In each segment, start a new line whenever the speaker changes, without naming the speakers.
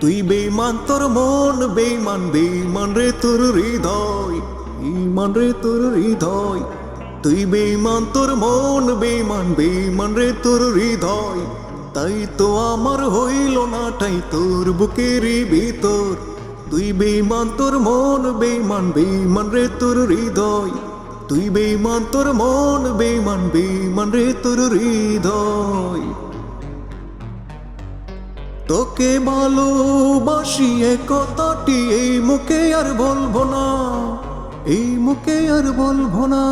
তুই বেমান তোর মন বেমান বেমান রে তোর হৃদয় ইমান রে তোর হৃদয়। তুই বেমান তোর মন বেমান বেমান রে তোর হৃদয়। তাই তো আমার হইল না তাই তোর বুকের ভিতর। তুই বেমান তোর মন বেমান বেমান রে তোর হৃদয়। তুই বেমান তোর মন বেমান বেমান রে তোর হৃদয়। তোকে ভালোবাসি এ কথাটি এই মুখে আর বলব না, এই মুখে আর বলব না।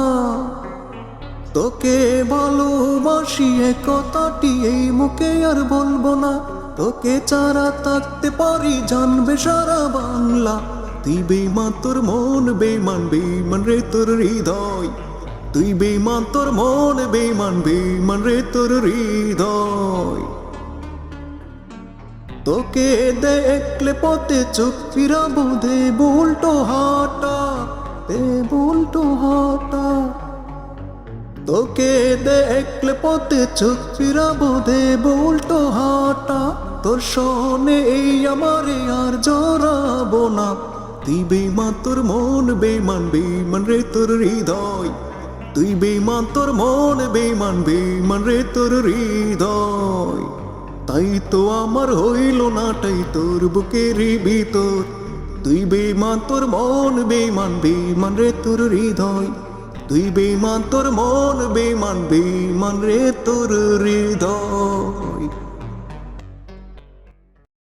তোকে ভালোবাসি এ কথাটি এই মুখে আর বলব না, তোকে চারা থাকতে পারি জানবে সারা বাংলা। তুই বেমান তোর মন বেমান বেমান রে তোর হৃদয়। তুই বেমান তোর মন বেমান বেমান রে তোর হৃদয়। তোকে দেখলে পথে চোখ ফিরাবো, দে উল্টো হাটা, দে উল্টো হাটা। তোকে দেখলে পথে চোখ ফিরাবো, দে উল্টো হাটা। তোর সনে এই আমারে আর জড়াবো না। তুই বেমান তোর মন বেমান বেমান রে তোর হৃদয়। তুই বেমান তোর মন বেমান বেমান রে তোর হৃদয়। তাই তো আমার হইল না তাই তোর বুকের ভিতর। তুই বেমান তোর মন বেমান বেমান রে তোর হৃদয়। তুই বেমান তোর মন বেমান বেমান রে তোর হৃদয়।